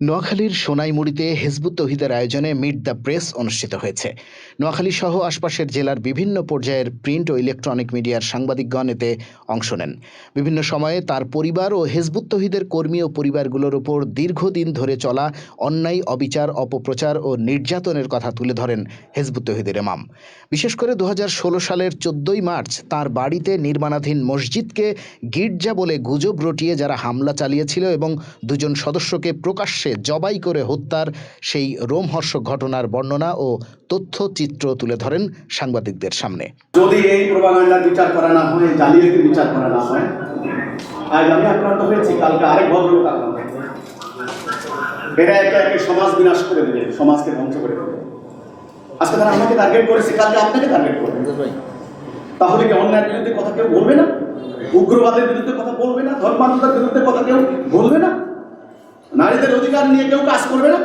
নোয়াখালীর সোনাইমুড়িতে হেজবুত তহিদের আয়োজনে মিট দ্য প্রেস অনুষ্ঠিত হয়েছে। নোয়াখালী সহ আশপাশের জেলার বিভিন্ন পর্যায়ের প্রিন্ট ও ইলেকট্রনিক মিডিয়ার সাংবাদিকগণ এতে অংশ নেন। বিভিন্ন সময়ে তার পরিবার ও হেজবুত তহিদের কর্মী ও পরিবারগুলোর উপর দীর্ঘদিন ধরে চলা অন্যায়, অবিচার, অপপ্রচার ও নির্যাতনের কথা তুলে ধরেন হেজবুত তহিদের ইমাম। বিশেষ করে দু হাজার ষোলো সালের চোদ্দই মার্চ তার বাড়িতে নির্মাণাধীন মসজিদকে গির্জা বলে গুজব রটিয়ে যারা হামলা চালিয়েছিল এবং দুজন সদস্যকে প্রকাশ্যে জবাই করে হত্যার সেই রোমহর্ষক ঘটনার বর্ণনা ও তথ্যচিত্র তুলে ধরেন সাংবাদিকদের সামনে। যদি এই প্রবাগান্ডার বিচার করা না হয় জালিয়াতির বিচার করা না হয় আজ আমি আক্রান্ত হয়েছি, কালকে আরেক ভদ্রলোক আক্রান্ত। এরা একে একে সমাজ বিনাশ করে দেবে, সমাজকে ধ্বংস করে দেবে। আজকে তারা আমাকে টার্গেট করেছে, কালকে আপনাকে টার্গেট করবে। তাহলে কি অন্যায়ের বিরুদ্ধে কথা কেউ বলবে না? উগ্রবাদের বিরুদ্ধে কথা বলবে না? ধর্মান্তরের বিরুদ্ধে কথা কেউ বলবে না? নারীদের অধিকার নিয়ে কেউ কাজ করবে না।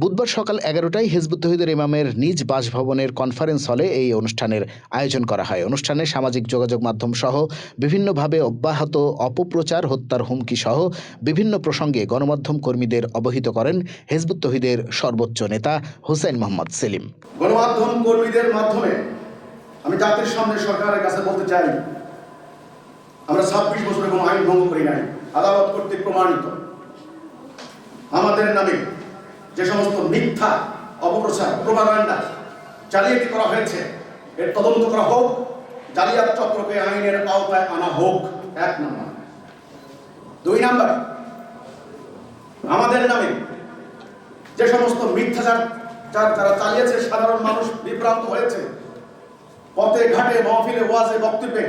বুধবার সকাল এগারোটায় হিজবুত তহিদের ইমামের নিজ বাসভবনের কনফারেন্স হলে এই অনুষ্ঠানের আয়োজন করা হয়। অনুষ্ঠানে সামাজিক যোগাযোগ মাধ্যম সহ বিভিন্নভাবে অব্যাহত অপপ্রচার হত্যার হুমকি সহ বিভিন্ন প্রসঙ্গে গণমাধ্যম কর্মীদের অবহিত করেন হিজবুত তহিদের সর্বোচ্চ নেতা হুসাইন মোহাম্মদ সেলিম। গণমাধ্যম কর্মীদের মাধ্যমে আমি জাতির সামনে সরকারের কাছে বলতে চাই আমরা ছাব্বিশ বছর কোনো আইন ভঙ্গ করি নাই। আদালত কর্তৃক প্রমাণিত। আমাদের নামে যে সমস্ত মিথ্যা অপপ্রচার প্রভাগান্ডা জালিয়াতি করা হয়েছে, এর তদন্ত করা হোক, জালিয়াত চক্রকে আইনের আওতায় আনা হোক, এক নম্বর। দুই নম্বর, আমাদের নামে যে সমস্ত মিথ্যাচার যার যারা চালিয়েছে, সাধারণ মানুষ বিভ্রান্ত হয়েছে, পথে ঘাটে, মহফিলে, ওয়াজে, বক্তব্যে,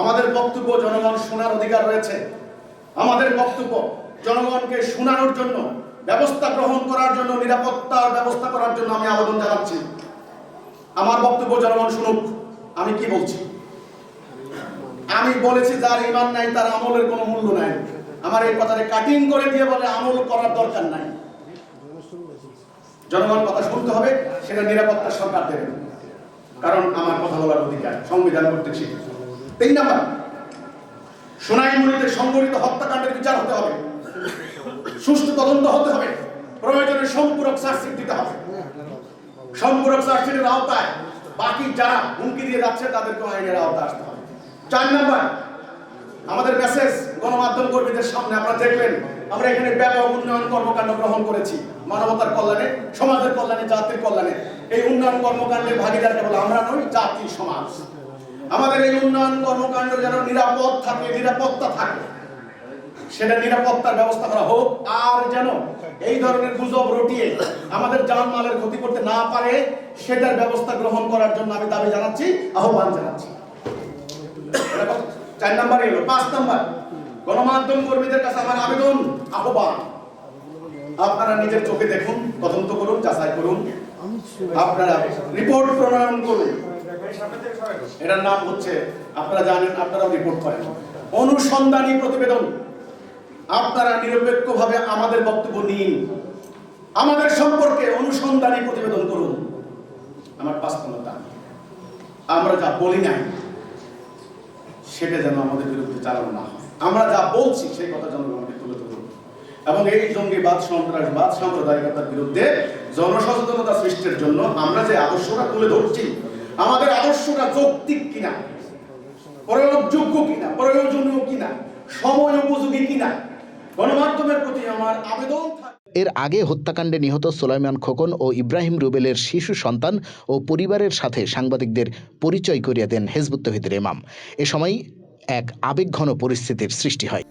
আমাদের বক্তব্য জনগণ শোনার অধিকার রয়েছে। আমাদের বক্তব্য জনগণকে শোনানোর জন্য, ব্যবস্থা গ্রহণ করার জন্য, নিরাপত্তার ব্যবস্থা করার জন্য আমি আবেদন জানাচ্ছি। আমার বক্তব্য, জনগণ শুনুক, আমি কি বলছি? আমি বলেছি, যার ইমান নাই, তার আমলের কোনো মূল্য নাই। আমার এই কথাটা কাটিং করে দিয়ে বলে, আমল করার দরকার নাই। জনগণ কথা শুনতে হবে, সেটা নিরাপত্তা সরকার দেবে কারণ আমার কথা বলার অধিকার, সংবিধান কর্তৃক স্বীকৃত। তিন নাম্বার, সোনাইমুড়িতে সংগঠিত হত্যাকাণ্ডের বিচার হতে হবে। সুষ্ঠু তদন্ত হতে হবে। প্রয়োজনে সম্পূরক চার্জশিট দিতে হবে। সম্পূরক চার্জশিটের আওতায় বাকি যারা হুমকি দিয়ে যাচ্ছে, তাদেরকে আইনের আওতায় আসতে হবে। চার নাম্বার, আমাদের মেসেজ গণমাধ্যম কর্মীদের সামনে আপনারা দেখলেন, আমরা এখানে ব্যাপক উন্নয়ন কর্মকাণ্ড গ্রহণ করেছি। মানবতার কল্যাণে, সমাজের কল্যাণে, জাতির কল্যাণে। এই উন্নয়ন কর্মকাণ্ডে ভাগিদার কেবল আমরা নই, জাতি, সমাজ। আমাদের এই উন্নয়ন কর্মকাণ্ড যেন নিরাপদ থাকে, নিরাপত্তা থাকে সেটা নিরাপত্তার ব্যবস্থা করা হোক, আর যেন এই ধরনের গুজব রটিয়ে আমাদের জানমালের ক্ষতি করতে না পারে, সেটার ব্যবস্থা গ্রহণ করার জন্য আমি দাবি জানাচ্ছি, আহ্বান জানাচ্ছি। চার নাম্বার এলো, পাঁচ নাম্বার। গণমাধ্যম কর্মীদের কাছে আমার আবেদন, আহ্বান। আপনারা নিজের চোখে দেখুন, তদন্ত করুন, যাচাই করুন। আপনারা রিপোর্ট প্রণয়ন করুন। এটার নাম হচ্ছে, আপনারা জানেন, আপনারাও রিপোর্ট করেন। অনুসন্ধানী প্রতিবেদন। আপনারা নিরপেক্ষভাবে আমাদের বক্তব্য নিন। আমাদের সম্পর্কে অনুসন্ধানী প্রতিবেদন করুন। আমার দাবি আমরা যা বলি নাই, সেটা যেন আমাদের বিরুদ্ধে চালানো না হয়। আমরা যা বলছি, সেই কথা জনগণকে তুলে ধরুন। এবং এই জঙ্গিবাদ, সন্ত্রাসবাদ, সাম্প্রদায়িকতার বিরুদ্ধে জনসচেতনতা সৃষ্টির জন্য আমরা যে আদর্শটা তুলে ধরছি, আমাদের আদর্শটা যৌক্তিক কিনা, প্রয়োগযোগ্য কিনা, প্রয়োজনীয় কিনা, সময় উপযোগী কিনা গণমাধ্যমের প্রতি আমার আবেদন এর আগে হত্যাকাণ্ডে নিহত সোলাইমান খোকন ও ইব্রাহিম রুবেলের শিশু সন্তান ও পরিবারের সাথে সাংবাদিকদের পরিচয় করিয়ে দেন হেজবুত তহিদের ইমাম। এ সময় এক আবেগঘন পরিস্থিতির সৃষ্টি হয়।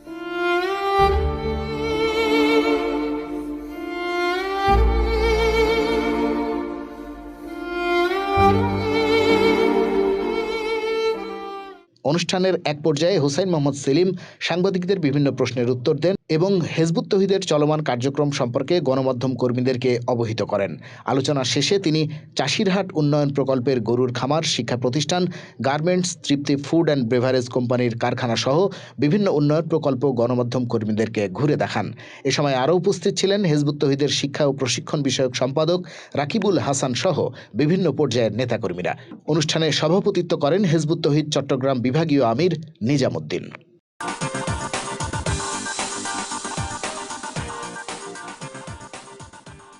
অনুষ্ঠানের এক পর্যায়ে হুসাইন মোহাম্মদ সেলিম সাংবাদিকদের বিভিন্ন প্রশ্নের উত্তর দেন এবং হেজবুত তহিদের চলমান কার্যক্রম সম্পর্কে গণমাধ্যম কর্মীদেরকে অবহিত করেন। আলোচনা শেষে তিনি চাষিরহাট উন্নয়ন প্রকল্পের গরুর খামার, শিক্ষা প্রতিষ্ঠান, garments, Tripti food and beverage কোম্পানির কারখানা সহ বিভিন্ন উন্নয়ন প্রকল্প গণমাধ্যম কর্মীদেরকে ঘুরে দেখান। এ সময় আরও উপস্থিত ছিলেন হেজবুত তহিদের শিক্ষা ও প্রশিক্ষণ বিষয়ক সম্পাদক রাকিবুল হাসান সহ বিভিন্ন পর্যায়ের নেতাকর্মীরা। অনুষ্ঠানে সভাপতিত্ব করেন হেজবুত তহিদ চট্টগ্রাম বিভাগীয় আমির নিজামুদ্দিন।